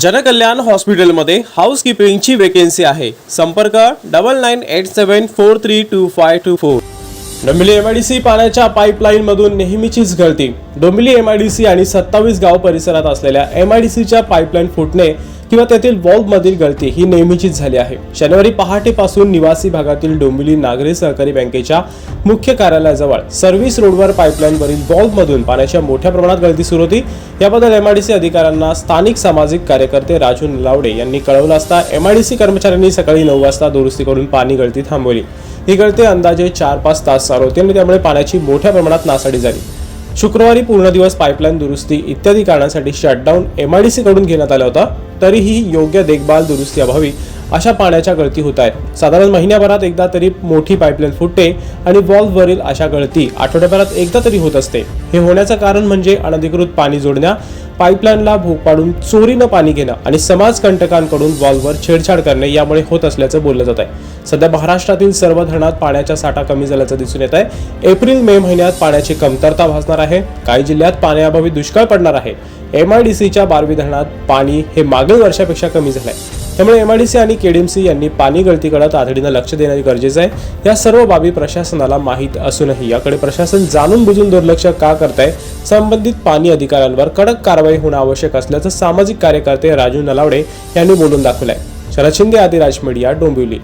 जनकल्याण हॉस्पिटलमध्ये हाऊसकीपिंगची वेकेन्सी आहे. संपर्क double nine eight seven four three two five two four Dombivli MIDC पाण्याच्या पाईपलाईनमधून नेहमीचीच गळती. डोंबिवली सी आणि सत्तावीस गाव परिसरात असलेल्या एम आय डी सीच्या पाईपलाईन फुटणे किंवा तेथील मधील गळती ही नेहमीचीच झाली आहे. शनिवारी पहाटेपासून निवासी भागातील डोंबिवली नागरी सहकारी बँकेच्या मुख्य कार्यालयाजवळ सर्व्हिस रोडवर पाईपलाईनवरील वॉल्वमधून पाण्याच्या मोठ्या प्रमाणात गळती सुरू होती. याबद्दल एम आय डी सी अधिकाऱ्यांना स्थानिक सामाजिक कार्यकर्ते राजू निलावडे यांनी कळवलं असता एम आय डी सी कर्मचाऱ्यांनी सकाळी नऊ वाजता दुरुस्ती करून पाणी गळती थांबवली. ही गळती अंदाजे चार पाच तास चालू होती आणि त्यामुळे पाण्याची मोठ्या प्रमाणात नासाडी झाली. शुक्रवारी पूर्ण दिवस पाईपलाईन दुरुस्ती इत्यादी कारणांसाठी शटडाऊन एमआयडीसी कडून घेण्यात आला होता. तरीही योग्य देखभाल दुरुस्ती अभावी अशा पाण्याच्या गळती होत आहेत. साधारण महिन्याभरात एकदा तरी मोठी पाईपलाईन फुटते आणि वॉल्व्हवरील अशा गळती आठवड्याभरात एकदा तरी होत असते. हे होण्याचं कारण म्हणजे अनधिकृत पाणी जोडण्या पाईपलाईनला भोग पाडून चोरीनं पाणी घेणं आणि समाजकंटकांकडून वॉल्व्हवर छेडछाड करणे यामुळे होत असल्याचं बोललं जात आहे. सध्या महाराष्ट्रातील सर्व धरणात पाण्याचा साठा कमी झाल्याचं दिसून येत आहे. एप्रिल मे महिन्यात पाण्याची कमतरता भासणार आहे. काही जिल्ह्यात पाण्याअभावी दुष्काळ पडणार आहे. एम आय डी सीच्या बारवी धरणात पाणी हे मागील वर्षापेक्षा कमी झालं आहे त्यामुळे एमआयडीसी आणि केडीएमसी यांनी पाणी गळतीकडे तातडीनं लक्ष देणे गरजेचं आहे. या सर्व बाबी प्रशासनाला माहीत असूनही याकडे प्रशासन जाणून बुजून दुर्लक्ष का करत आहे संबंधित पाणी अधिकाऱ्यांवर कडक कारवाई होणं आवश्यक असल्याचं सामाजिक कार्यकर्ते राजू नलावडे यांनी बोलून दाखवलंय. शरद शिंदे आदिराज मीडिया डोंबिवली.